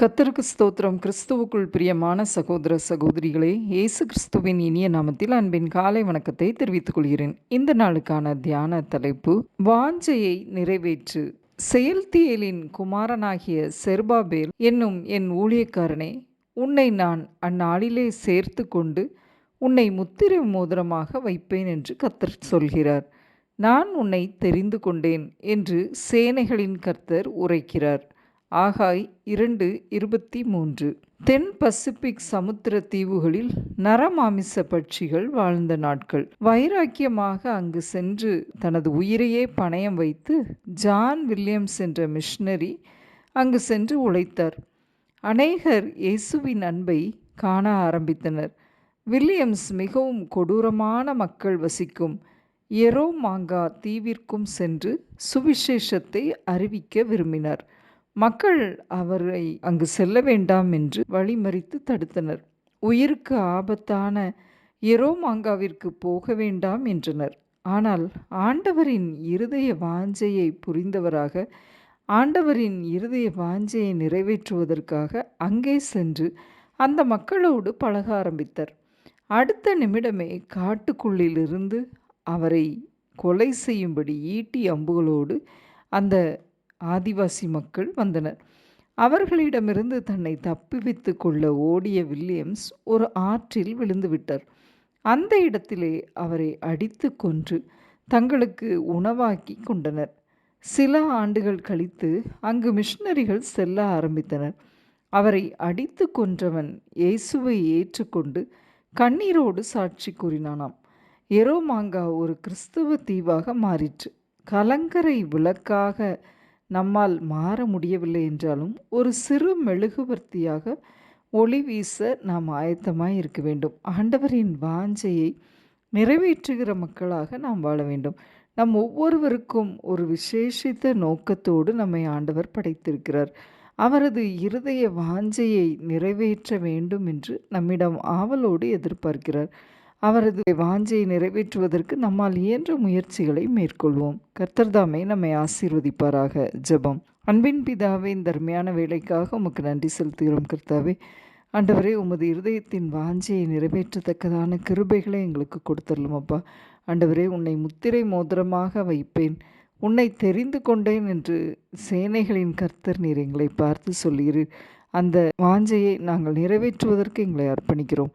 கத்தருக்கு ஸ்தோத்திரம். கிறிஸ்துவுக்குள் பிரியமான சகோதர சகோதரிகளே இயேசு கிறிஸ்துவின் இனிய நாமத்தில் அன்பின் காலை வணக்கத்தை தெரிவித்துக் கொள்கிறேன். இந்த நாளுக்கான தியான தலைப்பு வாஞ்சையை நிறைவேற்று. செயல்தியலின் குமாரனாகிய செர்பாபேல் என்னும் என் ஊழியக்காரனே உன்னை நான் அந்நாளிலே சேர்த்து கொண்டு உன்னை முத்திரை மோதிரமாக வைப்பேன் என்று கத்தர் சொல்கிறார். நான் உன்னை தெரிந்து கொண்டேன் என்று சேனைகளின் கர்த்தர் உரைக்கிறார். ஆகாய் இரண்டு இருபத்தி மூன்று. தென் பசிபிக் சமுத்திர தீவுகளில் நரமாமிச பட்சிகள் வாழ்ந்த நாட்கள். வைராக்கியமாக அங்கு சென்று தனது உயிரையே பணயம் வைத்து ஜான் வில்லியம்ஸ் என்ற மிஷனரி அங்கு சென்று உழைத்தார். அநேகர் இயேசுவின் அன்பை காண ஆரம்பித்தனர். வில்லியம்ஸ் மிகவும் கொடூரமான மக்கள் வசிக்கும் எரோ மாங்கா தீவிற்கும் சென்று சுவிசேஷத்தை அறிவிக்க விரும்பினார். மக்கள் அவரை அங்கு செல்ல வேண்டாம் என்று வழிமறித்து தடுத்தனர். உயிருக்கு ஆபத்தான எரோமாங்காவிற்கு போக வேண்டாம் என்றனர். ஆனால் ஆண்டவரின் இருதய வாஞ்சையை புரிந்தவராக ஆண்டவரின் இருதய வாஞ்சையை நிறைவேற்றுவதற்காக அங்கே சென்று அந்த மக்களோடு பழக ஆரம்பித்தார். அடுத்த நிமிடமே காட்டுக்குள்ளிலிருந்து அவரை கொலை செய்யும்படி ஈட்டி அம்புகளோடு அந்த ஆதிவாசி மக்கள் வந்தனர். அவர்களிடமிருந்து தன்னை தப்பிவித்து கொள்ள ஓடிய வில்லியம்ஸ் ஒரு ஆற்றில் விழுந்து விட்டார். அந்த இடத்திலே அவரை அடித்து கொன்று தங்களுக்கு உணவாக்கி கொண்டனர். சில ஆண்டுகள் கழித்து அங்கு மிஷனரிகள் செல்ல ஆரம்பித்தனர். அவரை அடித்து கொன்றவன் இயேசுவை ஏற்றுக்கொண்டு கண்ணீரோடு சாட்சி கூறினானாம். எரோமாங்கா ஒரு கிறிஸ்துவ தீவாக மாறிற்று. கலங்கரை விளக்காக நம்மால் மாற முடியவில்லை என்றாலும் ஒரு சிறு மெழுகுவர்த்தியாக ஒளி வீச நாம் ஆயத்தமாய் இருக்க வேண்டும். ஆண்டவரின் வாஞ்சையை நிறைவேற்றுகிற மக்களாக நாம் வாழ வேண்டும். நம் ஒவ்வொருவருக்கும் ஒரு விசேஷித்த நோக்கத்தோடு நம்மை ஆண்டவர் படைத்திருக்கிறார். அவரது இருதய வாஞ்சையை நிறைவேற்ற வேண்டும் என்று நம்மிடம் ஆவலோடு எதிர்பார்க்கிறார். அவரது வாஞ்சையை நிறைவேற்றுவதற்கு நம்மால் இயன்ற முயற்சிகளை மேற்கொள்வோம். கர்த்தர்தாமே நம்மை ஆசீர்வதிப்பாராக. ஜெபம். அன்பின் பிதாவே இந்த அருமையான வேலைக்காக உமக்கு நன்றி செலுத்துகிறோம் கர்த்தாவே. ஆண்டவரே உமது இருதயத்தின் வாஞ்சையை நிறைவேற்றத்தக்கதான கிருபைகளை எங்களுக்கு கொடுத்துடலும் அப்பா. ஆண்டவரே உன்னை முத்திரை மோதிரமாக வைப்பேன். உன்னை தெரிந்து கொண்டேன் என்று சேனைகளின் கர்த்தர் நீர் எங்களை பார்த்து சொல்கிறீர் அந்த வாஞ்சையை நாங்கள் நிறைவேற்றுவதற்கு எங்களை அர்ப்பணிக்கிறோம்.